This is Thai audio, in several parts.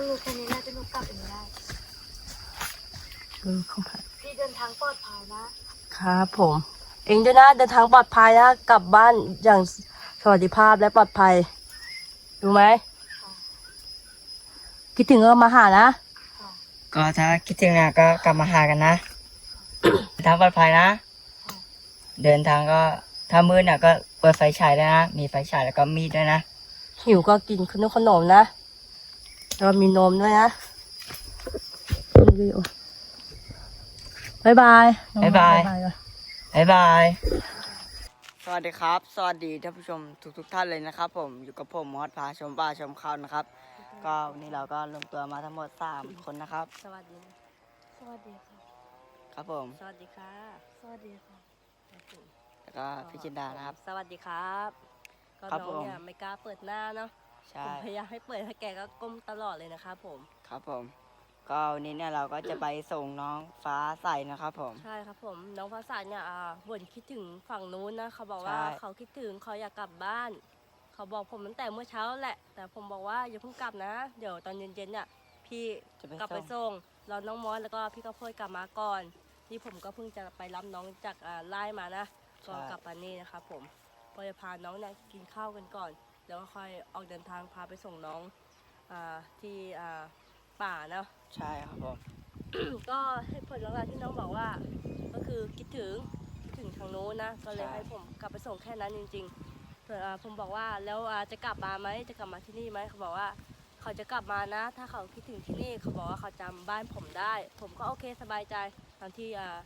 ต้องรู้แค่นี้น่าจะหนูกลับเองได้เออของพัดพี่เดินทางปลอดภัยนะครับผม เองด้วยนะเดินทางปลอดภัยนะกลับบ้านอย่างสวัสดิภาพและปลอดภัยรู้ไหมค่ะคิดถึงก็มาหานะค่ะก็ถ้าคิดถึงนะก็กลับมาหากันนะเดินทางปลอดภัยนะค่ะเดินทางก็ถ้ามืดน่ะก็เปิดไฟฉายด้วยนะ มีไฟฉายแล้วก็มีดด้วยนะ หิวก็กินขนมขนมนะ แล้วก็มีนมด้วยนะบายบายบ๊ายบายก่อนบ๊ายบาย สวัสดีครับ สวัสดีท่านผู้ชมทุกทุกๆท่านเลยนะครับ ผมอยู่กับผมมอสพาชมป่าชมเขานะครับ ก็วันนี้เราก็รวมตัวมาทั้งหมดสามคนนะครับ สวัสดีนะสวัสดีค่ะ ครับผม สวัสดีค่ะ สวัสดีค่ะ แล้วก็พี่จินดานะครับ สวัสดีครับ ก็ครับน้องเนี่ยผมไม่กล้าเปิดหน้าเนาะ ผใช่มพยายามให้เปิดให้แกก็ก้มตลอดเลยนะครับผม ครับผม ก็วันนี้เนี่ยเราก็จะไปส่งน้องฟ้าใสนะครับผม ใช่ครับผม น้องภาษาเนี่ยอ่าบ่นคิดถึงฝั่งนู้นนะเขาบอกว่าใช่ เขาคิดถึงเขาอยากกลับบ้าน เขาบอกผมตั้งแต่เมื่อเช้าแหละ แต่ผมบอกว่าอย่าเพิ่งกลับนะ เดี๋ยวตอนเย็นๆเนี่ยพี่จะไปกลับไปส่ง ส่งรอน้องมอสแล้วก็พี่ข้าวโพดกลับมาก่อนนี่ผมก็เพิ่งจะไปรับน้องจากอ่าไล่มานะก็กลับมานี่นะครับผมก็จะพาน้องเนี่ยกินข้าวกันก่อน แล้วก็ค่อยออกเดินทางพาไปส่งน้องอาที่อ่าป่าเนาะ ใช่ครับผม ก็ให้ผลหลักๆที่น้องบอกว่า ก็คือคิดถึงคิดถึงทางโน้นนะก็เลยใช่ ให้ผมกลับไปส่งแค่นั้นจริงๆส่วนอ่าผมบอกว่าแล้วอ่าจะกลับมาไหมจะกลับมาที่นี่ไหมเขาบอกว่า เขาจะกลับมานะ ถ้าเขาคิดถึงที่นี่เขาบอกว่าเขาจำบ้านผมได้ ผมก็โอเคสบายใจตอนที่อ่า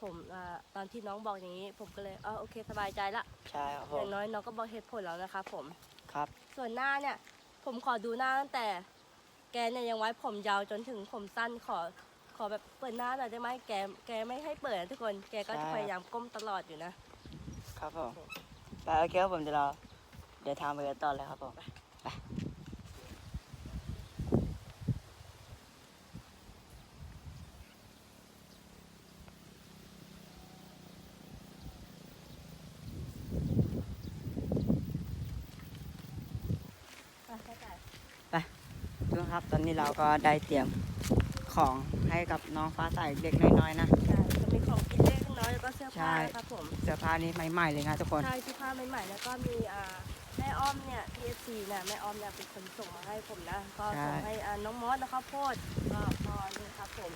ผมอ่าตอนที่น้องบอกอย่างนี้ ผมก็เลยเออโอเคสบายใจละ ใช่ครับผอม ย่างน้อยน้องก็บอกเหตุผลแล้วนะครับผม ครับ ส่วนหน้าเนี่ย ผมขอดูหน้าตั้งแต่แกเนี่ยยังไว้ผมยาวจนถึงผมสั้นขอขอแบบเปิดหน้าหน่อยได้ไหมแกแกไม่ให้เปิดนะทุกคนแกก็จะพยายามก้มตลอดอยู่นะ ครับผมไปโอเคครับผมเดี๋ยวเราเดินทางไปกันต่อเลยครับผมไป อะเข้าใจ ทุกคนครับ ตอนนี้เราก็ได้เตรียมของให้กับน้องฟ้าใสเล็กน้อยๆนะใช่จะมีของกินเล็กน้อยแล้วก็เสื้อผ้าใช่นะครับผม เสื้อผ้านี้ใหม่ๆเลยนะทุกคน ใช่เสื้อผ้าใหม่ๆแล้วก็มีอ่าแม่อ้อมเนี่ย TFC เนี่ยแม่อ้อมเนี่ยเป็นคนส่งมาให้ผมนะก็ใช่ ส่งให้อ่าน้องมอสนะครับโพดก็พอนี่ครับผม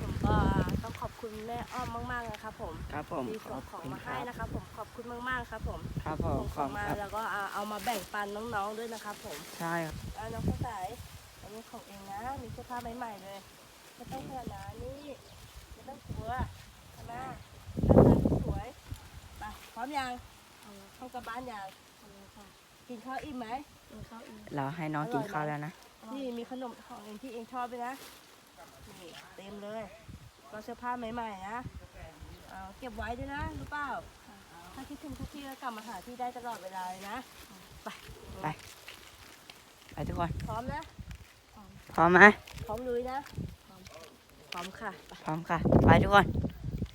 ผมก็ต้องขอบคุณแม่อ้อมมากๆนะครับผมครับผมที่ขส่องบของคุณมาคให้รับนะครับผมขอบคุณมากๆครับผมครับผส่มงขขออบงคุณมาครับแล้วก็เอาเอามาแบ่งปันน้องๆด้วยนะครับผมใช่ครับเอาน้องข้าวสายอั นนี้ของเองนะ มีเสื้อผ้าใหม่ๆเลยไม่ต้องขนาดนั้นนี่ไม่ต้องกลัวใช่ไหมหน้าตาสวยไปพร้อมยังเข้ากลับบ้านยังกินข้าวอิ่มไหมกินข้าวอิ่มเราให้น้องกินข้าวแล้วนะนี่มีขนมของเองที่เองชอบไปนะนี่เต็มเลยก็เสื้อผ้าใหม่ๆนะเอาเก็บไว้ด้วยนะรู้เปล่าถ้าคิดถึงทุกที่ก็กลับมาหาที่ได้ตลอดเวลาเลยนะ ไป ไป ไปทุกคน พร้อมนะ พร้อมไหมพร้อมลุยนะ พร้อมพร้อมค่ะไปพร้อมค่ะ ไปทุกคน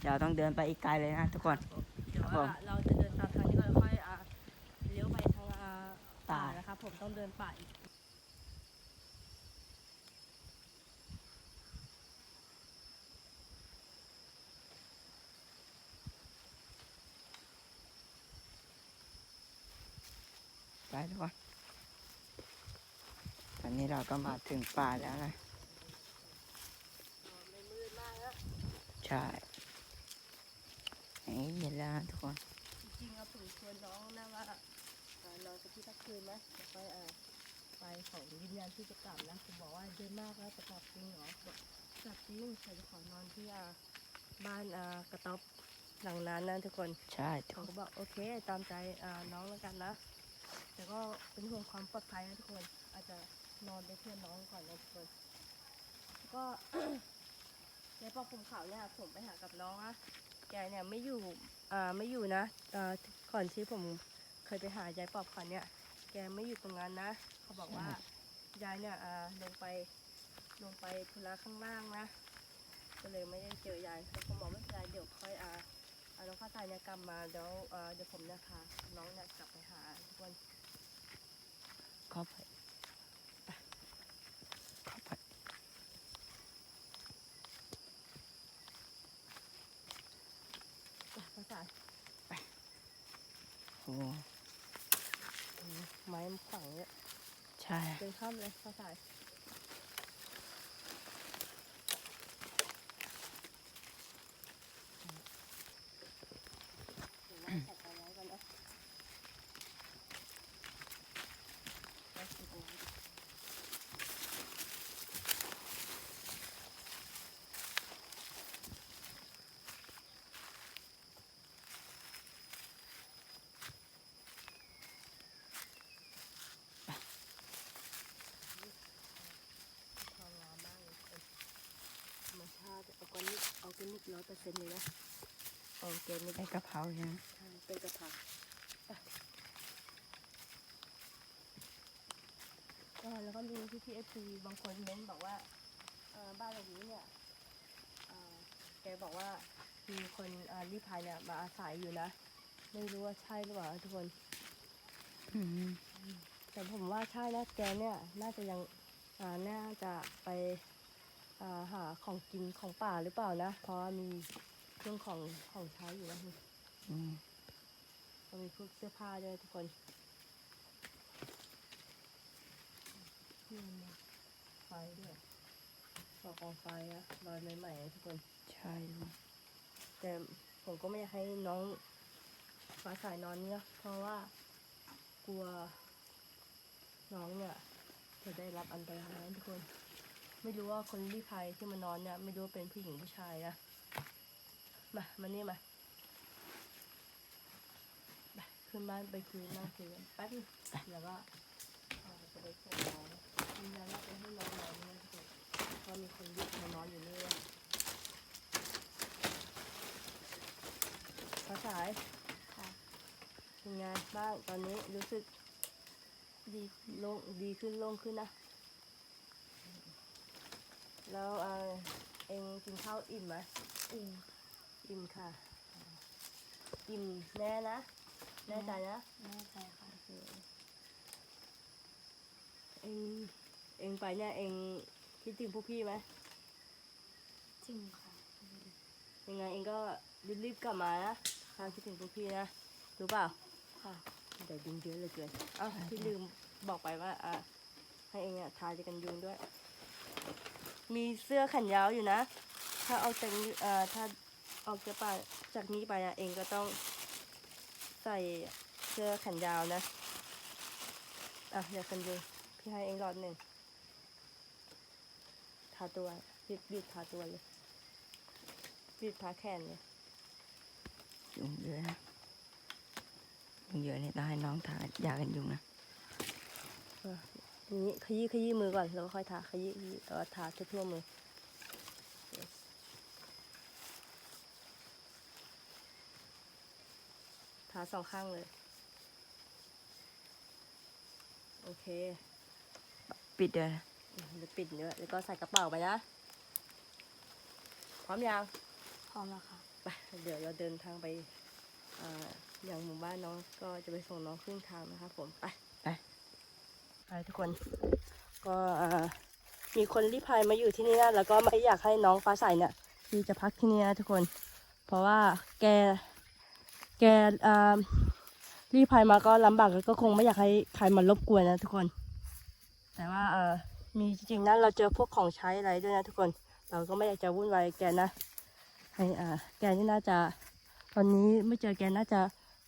เดี๋ยวต้องเดินไปอีกไกลเลยนะทุกคนเดี๋ยวครับผมว่าเราจะเดินตามทางนี้ก่อนแล้วค่อยอ่าเลี้ยวไปทางอ่าป่าป่านะครับผมต้องเดินป่าอีกไปทุกคนตอ นนี้เราก็มาถึงป่าแล้วนะไม่มืดมากนะใช่อย่างนี้เย็นแล้วนะทุกคน จริงๆเราผมชวนน้องนะว่าอ่านอนสักที่สักคืนไหมเดี๋ยวค่อยอ่าไปของวิญญาณที่จะกลับนะผมบอกว่าเยอะมากแล้วจะกลับจริงเหรอบอกกลับจริงแต่จะขอนอนที่อ่าบ้านอ่ากระต๊อบหลังนั้นนะทุกคน ใช่ทุเขากก็บอกโอเคตามใจอ่าน้องแล้วกันนะ แต่ก็เป็นห่วงความปลอดภัยนะทุกคนอาจจะ นอนเป็นเพื่อนน้องก่อนนะทุกคนก็ในปอกผมขาวเนี่ยผมไปหากับน้องอะแกเนี่ยไม่อยู่อ่าไม่อยู่นะอ่าก่อนที่ผมเคยไปหายายปอบขวัญเนี่ย แกไม่อยู่ตรงนั้นนะ เขาบอกว่ายายเนี่ยอ่าลงไปลงไปธุระข้างล่างนะ ก็เลยไม่ได้เจอยายแล้วผมบอกไม่เป็นไรเดี๋ยวค่อยอ่าเอาน้องข้าวสารเนี่ยกลับมาเดี๋ยวเดี๋ยวผมเนี่ยพาน้องเนี่ยกลับไปหาทุกคนข้าไปเข้าไป ใช่ เป็นข้ามเลยข้าใสายวนะใส่ไว้ก่อนนะไว้ตรงนี้ ความงามมากเลยคนธรรมชาติออร์แกนิก ออร์แกนิกร้อยเปอร์เซ็นต์เลยนะออร์แกนิกไอ้กะเพราใช่ไหมใช่เป็นกระถางอะก็แล้วก็มีพี่พีเอฟซีบางคนเม้นบอกว่าเอ่อบ้านหลังนี้เนี่ยเอ่อแกบอกว่ามีคนเอ่อรีพายเนี่ยมาอาศัยอยู่นะ ไม่รู้ว่าใช่หรือเปล่าทุกคน อืมแต่ผมว่าใช่นะแกเนี่ย น่าจะยังอ่าน่าจะไปอ่า หาของกินของป่าหรือเปล่านะ เพราะว่ามีเครื่องของของใช้อยู่นะอืมก็มีพวกเสื้อผ้าด้วยทุกคนนี่มันไฟด้วยสองกองไฟอะลอยใหม่ๆนะทุกคน ใช่ลูกแต่ผมก็ไม่อยากให้น้องฟ้าสายนอนเนี่ยเพราะว่ากลัวน้องเนี่ยจะได้รับอันตรายนะทุกคน ไม่รู้ว่าคนรีภัยที่มานอนเนี่ยไม่รู้ว่าเป็นผู้หญิงผู้ชายนะ มา มานี่มาไปขึ้นบ้านไปคุยนั่งคุยกันแป๊บนึงแล้วก็จะไปส่งน้องมีนั้นเราไปให้น้องนอนนี่ยทุกคนเพราะมีคนรีบมานอนอยู่นี่นะภาษายค่ะเป็นไงบ้างตอนนี้รู้สึกดีโล่งดีขึ้นโล่งขึ้นนะ แล้วเออเองกินข้าวอิ่มไหมอิ่มอิ่มค่ะ อิ่มแน่นะ แน่ใจนะแน่ใจค่ะเออเองเองไปเนี่ยเองคิดถึงพวกพี่ไหมจริงค่ะ ยังไงเองก็รีบๆกลับมานะถ้าคิดถึงพวกพี่นะ รู้เปล่า ค่ะเดี๋ยวยุงเยอะเหลยเกินอ้าวที่ลืมบอกไปว่าอะให้เองอะทาจะกันยุงด้วย มีเสื้อแขนยาวอยู่นะ ถ้าเอาจากนี้เอ่อถ้าออกจากป่าจากนี้ไปอะเองก็ต้องใส่เสื้อแขนยาวนะอะเดี๋ยวกันยุงพี่ให้เองหลอดหนึ่งทาตัวบีบบีบทาตัวเลยบีบทาแขนเลยยุงเยอะนะยุงเยอะเนี่ยต้องให้น้องทายากันยุงนะ นี้ขยี้ขยี้มือก่อนแล้วก็ค่อยทาขยี้ขยี้แล้วก็ทาทั่วๆมือ Yes ทาสองข้างเลย โอเค ปิดเลยนะเดี๋ยวปิดเนื้อแล้วก็ใส่กระเป๋าไปนะ พร้อมยัง พร้อมแล้วค่ะไปเดี๋ยวเราเดินทางไปอ่าอย่างหมู่บ้านน้องก็จะไปส่งน้องครึ่งทางนะครับผมไป ไปทุกคน ก็มีคนรีพายมาอยู่ที่นี่นะแล้วก็ไม่อยากให้น้องฟ้าใสเนี่ยที่จะพักที่นี่นะทุกคน เพราะว่าแกแกรีพายมาก็ลำบากแล้วก็คงไม่อยากให้ใครมารบกวนนะทุกคน แต่ว่าเออมีจริงๆนะเราเจอพวกของใช้อะไรด้วยนะทุกคน เราก็ไม่อยากจะวุ่นวายแกนะให้อ่าแกนี่น่าจะตอนนี้ไม่เจอแกน่าจะ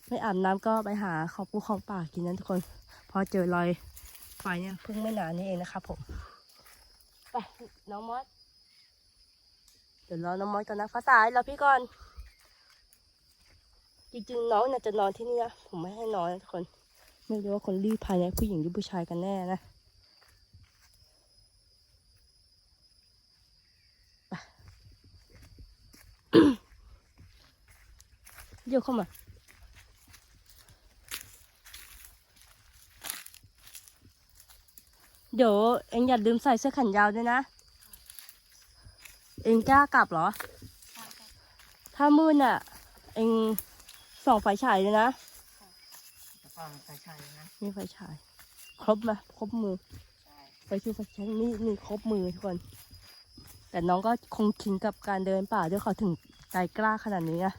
ไม่อาบน้ำก็ไปหาของปูของป่ากินนะทุกคน พอเจอรอย ไฟเนี่ยเพิ่งไม่นานนี้เองนะครับผมไปน้องมอสเดี๋ยวรอน้องมอสก่อนนะฟ้าสายรอพี่ก่อน จริงๆน้องน่าจะนอนที่นี่นะผมไม่ให้นอนนะทุกคน ไม่รู้ว่าคนรีพายเนี่ยผู้หญิงหรือผู้ชายกันแน่นะเดี๋ยวเข้ามา เดี๋ยวเอ็งอย่าลืมใส่เสื้อแขนยาวด้วยนะ เอ็งกล้ากลับเหรอค่ะค่ะถ้ามืดน่ะ เอ็งส่องไฟฉายเลยนะกระเป๋าใส่ใช่นะนี่ไฟฉาย ครบไหมครบมือใช่ไฟชูไฟฉายนี่นี่ครบมือทุกคน แต่น้องก็คงชินกับการเดินป่าด้วยเขาถึงใจกล้าขนาดนี้นะ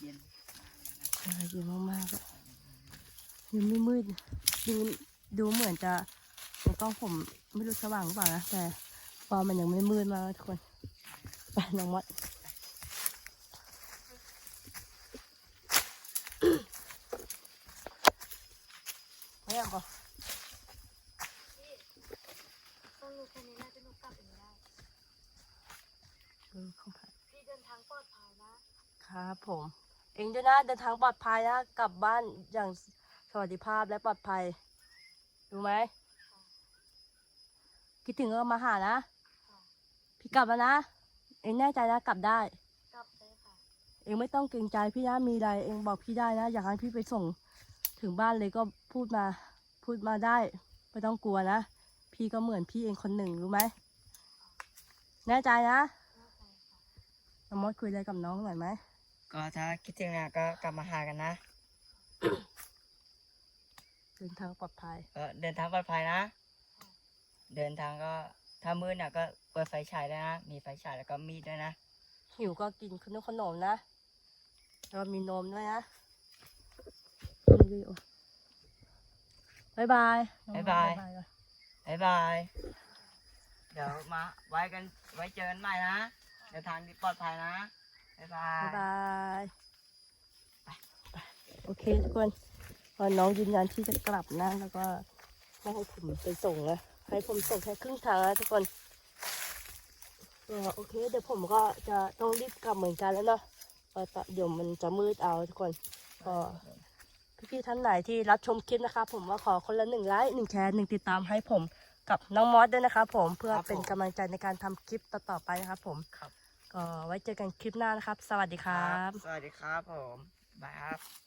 เย็นเออเยอะมากๆอะ ม ยังไม่มื ดูดูเหมือนจะในกล้องผมไม่รู้สว่างหรือเปล่านะแต่พอมันยังไม่มืดมากทุกคนไปน้องมดไม่เอาก่อพ่อพี่เดินทางปลอดภัยนะครับผม เองด้วยนะเดินทางปลอดภัยนะกลับบ้านอย่าง สวัสดิภาพและปลอดภัยรู้ไหมคิดถึงก็มาหานะค่ะพี่กลับแล้วนะ เองแน่ใจนะกลับได้ กลับได้ค่ะ เองไม่ต้องเกรงใจพี่นะมีอะไรเองบอกพี่ได้นะ อยากให้พี่ไปส่งถึงบ้านเลยก็พูดมา พูดมาได้ ไม่ต้องกลัวนะ พี่ก็เหมือนพี่เองคนหนึ่งรู้ไหม แน่ใจนะน่าใจค่ะน้องมดคุยอะไรกับน้องหน่อยไหม ก็ถ้าคิดถึงเนี่ยก็กลับมาหากันนะ เดินทางปลอดภัยก็เดินทางปลอดภัยนะ เดินทางก็ถ้ามืดเนี่ยก็เปิดไฟฉายด้วยนะ มีไฟฉายแล้วก็มีดด้วยนะ หิวก็กินขนมขนมนะแล้วก็มีนมด้วยนะบายบายน้องมดบ๊ายบายก่อนบ๊ายบาย เดี๋ยวมาไว้กันไว้เจอกันใหม่นะ เดินทางที่ปลอดภัยนะบ๊ายบายบ๊ายบายไปโอเคทุกคน พอน้องยืนยันที่จะกลับนะแล้วก็ไม่ให้ผมไปส่งนะให้ผมส่งแค่ครึ่งทางนะทุกคนก็โอเค เดี๋ยวผมก็จะต้องรีบกลับเหมือนกันแล้วเนาะเพราะเดี๋ยวมันจะมืดเอาทุกคนก็พี่ๆท่านไหนที่รับชมคลิปนะคะ ผมว่าขอคนละหนึ่งไลค์หนึ่งแชร์หนึ่งติดตามให้ผมกับน้องมอสด้วยนะครับผมเพื่อครับผมเป็นกำลังใจในการทำคลิปต่อๆไปนะครับผมครับก็ไว้เจอกันคลิปหน้านะครับ สวัสดีครับ สวัสดีครับผมบายครับ